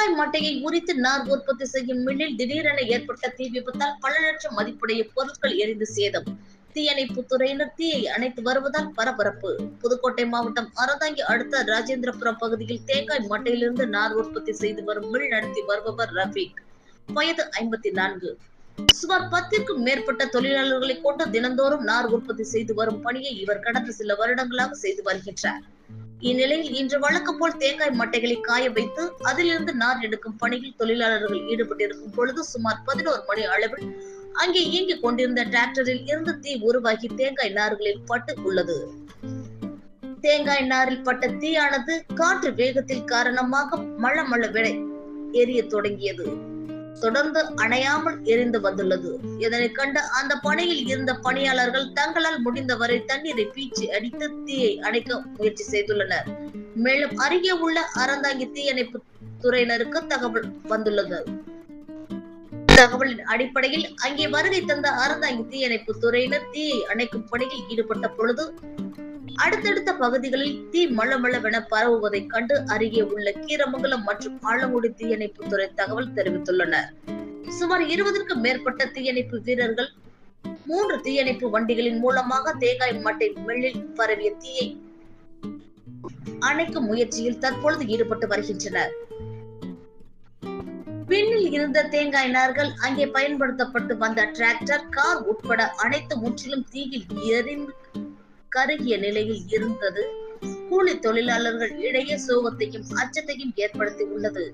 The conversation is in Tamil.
தேங்காய் மட்டையை உரித்து நார் உற்பத்தி செய்யும் மில்லில் திடீரென ஏற்பட்ட தீ விபத்தால் பல லட்சம் மதிப்புடைய பொருட்கள் எரிந்து சேதம். தீயணைப்பு துறையினர் தீயை அணைத்து வருவதால் பரபரப்பு. புதுக்கோட்டை மாவட்டம் அறதாங்கி அடுத்த ராஜேந்திரபுரம் பகுதியில் தேங்காய் மட்டையிலிருந்து நார் உற்பத்தி செய்து வரும் மில் நடத்தி வருபவர் ரஃபீக். வயது ஐம்பத்தி நான்கு சுமார் பத்திற்கும் மேற்பட்ட தொழிலாளர்களை கொண்டு தினந்தோறும் நார் உற்பத்தி செய்து வரும் பணியை இவர் கடந்த சில வருடங்களாக செய்து வருகின்றார். இந்நிலையில் இன்று வழக்கம் போல் தேங்காய் மட்டைகளை காய வைத்து அதிலிருந்து நார் எடுக்கும் பணியில் தொழிலாளர்கள் ஈடுபட்டிருக்கும் பொழுது சுமார் பதினோரு மணி அளவில் அங்கே இயங்கிக் கொண்டிருந்த டிராக்டரில் இருந்து தீ உருவாகி தேங்காய் நார்களில் பட்டு உள்ளது. தேங்காய் நாரில் பட்ட தீயானது காற்று வேகத்தில் காரணமாக மழ மழவென எரிய தொடங்கியது. தொடர்ந்து அணையாமல் எரிந்து வந்துள்ளது. இதனை கண்டு அந்த பணியில் இருந்த பணியாளர்கள் தங்களால் முடிந்தவரை தண்ணீரை பீச்சி அடித்து தீயை அணைக்க முயற்சி செய்துள்ளனர். மேலும் அருகே உள்ள அறந்தாங்கி தீயணைப்பு துறையினருக்கு தகவல் வந்துள்ளது. தகவலின் அடிப்படையில் அங்கே வருகை தந்த அறந்தாங்கி தீயணைப்பு துறையினர் தீயை அணைக்கும் பணியில் ஈடுபட்ட பொழுது அடுத்தடுத்த பகுதிகளில் தீ மளமளவென பரவுவதைக் கண்டு அருகே உள்ள கீரமங்கலம் மற்றும் ஆலங்குடி தீயணைப்புத்துறை தகவல் தெரிவித்துள்ளனர். சுமார் இருபதற்கும் மேற்பட்ட தீயணைப்பு வீரர்கள் மூன்று தீயணைப்பு வண்டிகளின் மூலமாக தேங்காய் மட்டை மெல்லில் பரவிய தீயை அணைக்கும் முயற்சியில் தற்பொழுது ஈடுபட்டு வருகின்றனர். பின்னில் இருந்த தேங்காய் நார்கள் அங்கே பயன்படுத்தப்பட்டு வந்த டிராக்டர் கார் உட்பட அனைத்து முற்றிலும் தீயில் எரிந்து கருகிய நிலையில் இருந்தது. கூலி தொழிலாளர்கள் இடையே சோகத்தையும் அச்சத்தையும் ஏற்படுத்தி உள்ளது.